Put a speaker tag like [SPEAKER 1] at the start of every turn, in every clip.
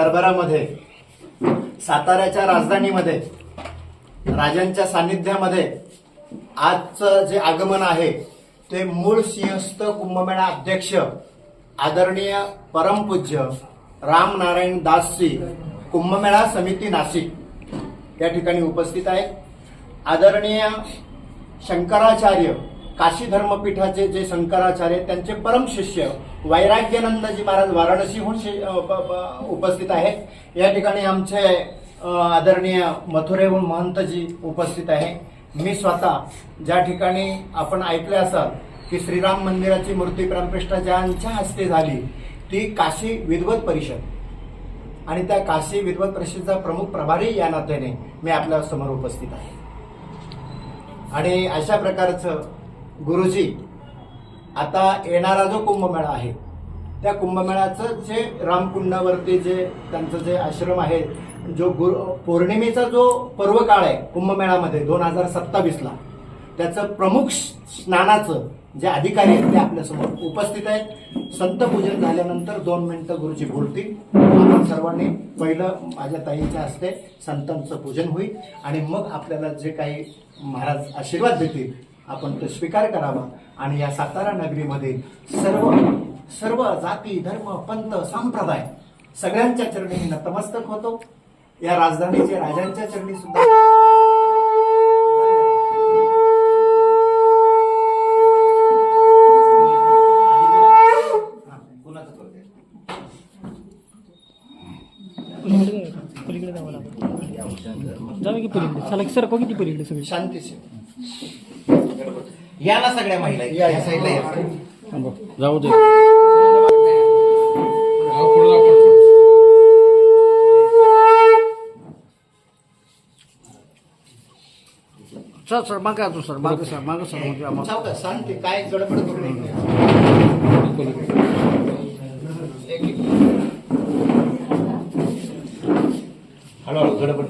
[SPEAKER 1] दरबारामध्ये साताऱ्याच्या राजधानीमध्ये राजांच्या सान्निध्यामध्ये आजचं जे आगमन आहे ते मूळ सिंहस्थ कुंभमेळा अध्यक्ष आदरणीय परमपूज्य रामनारायण दासजी कुंभमेळा समिती नाशिक या ठिकाणी उपस्थित आहेत आदरणीय शंकराचार्य काशी धर्मपीठाचे जे शंकराचार्य त्यांचे परम शिष्य वैराग्यानंदजी महाराज वाराणसीहून शि- उपस्थित आहेत. या ठिकाणी आमचे आदरणीय मथुरेहून महंतजी उपस्थित आहे मी स्वतः ज्या ठिकाणी आपण ऐकले असाल की श्रीराम मंदिराची मूर्ती प्राणप्रतिष्ठा ज्यांच्या हस्ते झाली ती काशी विद्वत परिषद. आणि त्या काशी विद्वत परिषदचा प्रमुख प्रभारी या नात्याने मी आपल्यासमोर उपस्थित आहे. आणि अशा प्रकारचं गुरुजी आता येणारा जो कुंभमेळा आहे त्या कुंभमेळ्याचं जे रामकुंडावरती जे त्यांचं जे आश्रम आहे जो गुरु पौर्णिमेचा जो पर्व काळ आहे कुंभमेळ्यामध्ये दोन हजार सत्तावीसला त्याचं प्रमुख स्नानाचं जे अधिकारी आहेत ते आपल्यासमोर उपस्थित आहेत. संत पूजन झाल्यानंतर दोन मिनिटं गुरुजी बोलतील. आपण सर्वांनी पहिलं माझ्या ताईच्या हस्ते संतांचं पूजन होईल आणि मग आपल्याला जे काही महाराज आशीर्वाद देतील आपण तो स्वीकार करावा. आणि या सातारा नगरीमध्ये सर्व सर्व जाती धर्म पंथ संप्रदाय सगळ्यांच्या चरणी नतमस्तक होतो. या राजधानीचे राजांच्या चरणी सुद्धा.
[SPEAKER 2] जाऊ की पलीकडे चला की सरको किती पलीकडे सगळी.
[SPEAKER 1] शांतीशी.
[SPEAKER 3] या ना सगळ्या महिला
[SPEAKER 1] या, या.
[SPEAKER 3] या साईडला या.
[SPEAKER 2] जाऊ दे.
[SPEAKER 4] सर सर मागा तू सर मागं सर मागं सर म्हणजे आम्हाला
[SPEAKER 1] सावकाश, शांती काय गडबड करू नये
[SPEAKER 3] हळूहळू गडबड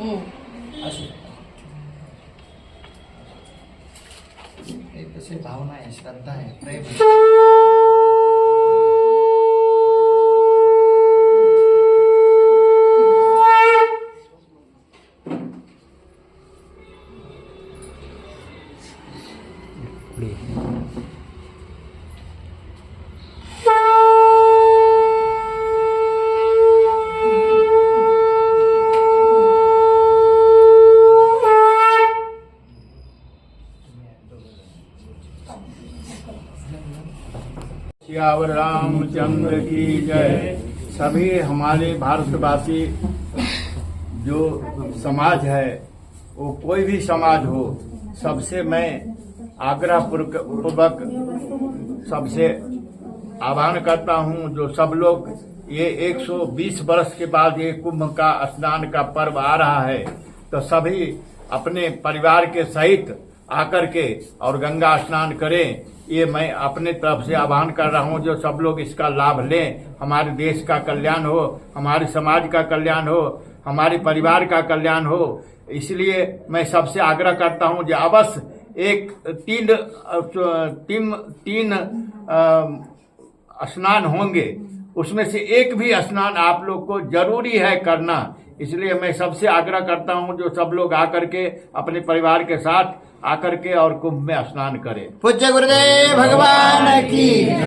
[SPEAKER 1] हो. अशी हे भावना आहे श्रद्धा आहे प्रेम आहे.
[SPEAKER 4] सियावर रामचंद्र की जय। सभी हमारे भारतवासी जो समाज है, वो कोई भी समाज हो, सबसे मैं आग्रह पूर्वक सबसे आह्वान करता हूँ, जो सब लोग ये 120 वर्ष के बाद ये कुंभ का स्नान का पर्व आ रहा है तो सभी अपने परिवार के सहित आकर के और गंगा स्नान करें। ये मैं अपने तरफ़ से आह्वान कर रहा हूँ, जो सब लोग इसका लाभ लें। हमारे देश का कल्याण हो, हमारे समाज का कल्याण हो, हमारे परिवार का कल्याण हो। इसलिए मैं सबसे आग्रह करता हूँ जो अवश्य एक तीन तीन तीन स्नान होंगे। उसमें से एक भी स्नान आप लोग को ज़रूरी है करना। इसलिए मैं सबसे आग्रह करता हूं जो सब लोग आकर के अपने परिवार के साथ आकर के और कुंभ में स्नान करें।
[SPEAKER 1] पूज्य गुरुदेव भगवान की।